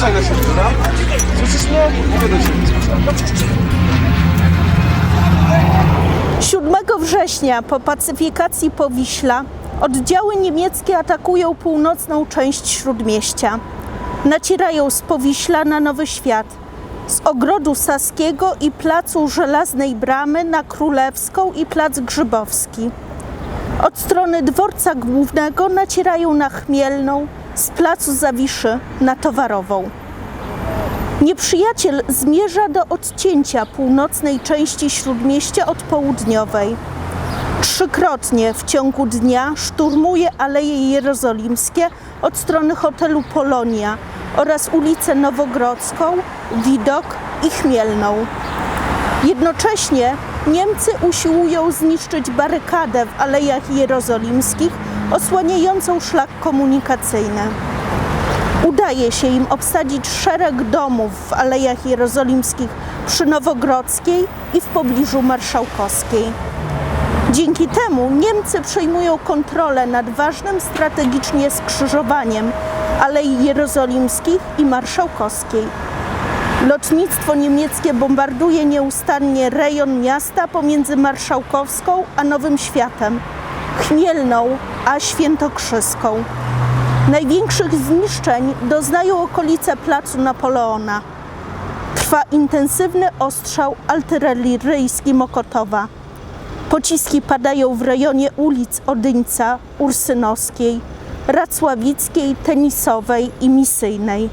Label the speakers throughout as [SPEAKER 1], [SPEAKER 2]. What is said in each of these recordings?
[SPEAKER 1] Uważaj na siebie? Słyszysz mnie? Mówię do ciebie.
[SPEAKER 2] 7 września po pacyfikacji Powiśla oddziały niemieckie atakują północną część śródmieścia. Nacierają z Powiśla na Nowy Świat, z Ogrodu Saskiego i Placu Żelaznej Bramy na Królewską i Plac Grzybowski. Od strony dworca głównego nacierają na Chmielną, z Placu Zawiszy na Towarową. Nieprzyjaciel zmierza do odcięcia północnej części śródmieścia od południowej. Trzykrotnie w ciągu dnia szturmuje Aleje Jerozolimskie od strony hotelu Polonia oraz ulicę Nowogrodzką, Widok i Chmielną. Jednocześnie Niemcy usiłują zniszczyć barykadę w Alejach Jerozolimskich osłaniającą szlak komunikacyjny. Udaje się im obsadzić szereg domów w Alejach Jerozolimskich przy Nowogrodzkiej i w pobliżu Marszałkowskiej. Dzięki temu Niemcy przejmują kontrolę nad ważnym strategicznie skrzyżowaniem Alei Jerozolimskich i Marszałkowskiej. Lotnictwo niemieckie bombarduje nieustannie rejon miasta pomiędzy Marszałkowską a Nowym Światem, Chmielną a Świętokrzyską. Największych zniszczeń doznają okolice placu Napoleona. Trwa intensywny ostrzał artyleryjski Mokotowa. Pociski padają w rejonie ulic Odyńca, Ursynowskiej, Racławickiej, Tenisowej i Misyjnej.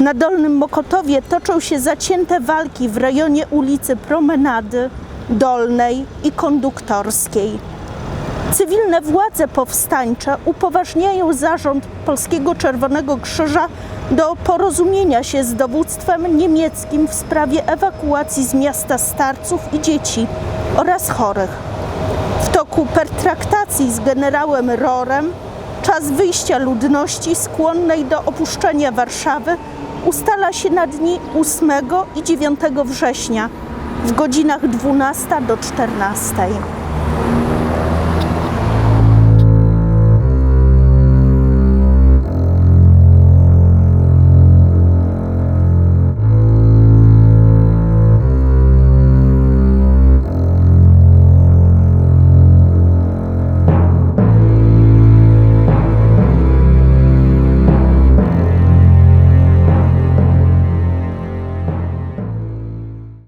[SPEAKER 2] Na Dolnym Mokotowie toczą się zacięte walki w rejonie ulicy Promenady, Dolnej i Konduktorskiej. Cywilne władze powstańcze upoważniają zarząd Polskiego Czerwonego Krzyża do porozumienia się z dowództwem niemieckim w sprawie ewakuacji z miasta starców i dzieci oraz chorych. W toku pertraktacji z generałem Rorem czas wyjścia ludności skłonnej do opuszczenia Warszawy ustala się na dni 8 i 9 września w godzinach 12 do 14.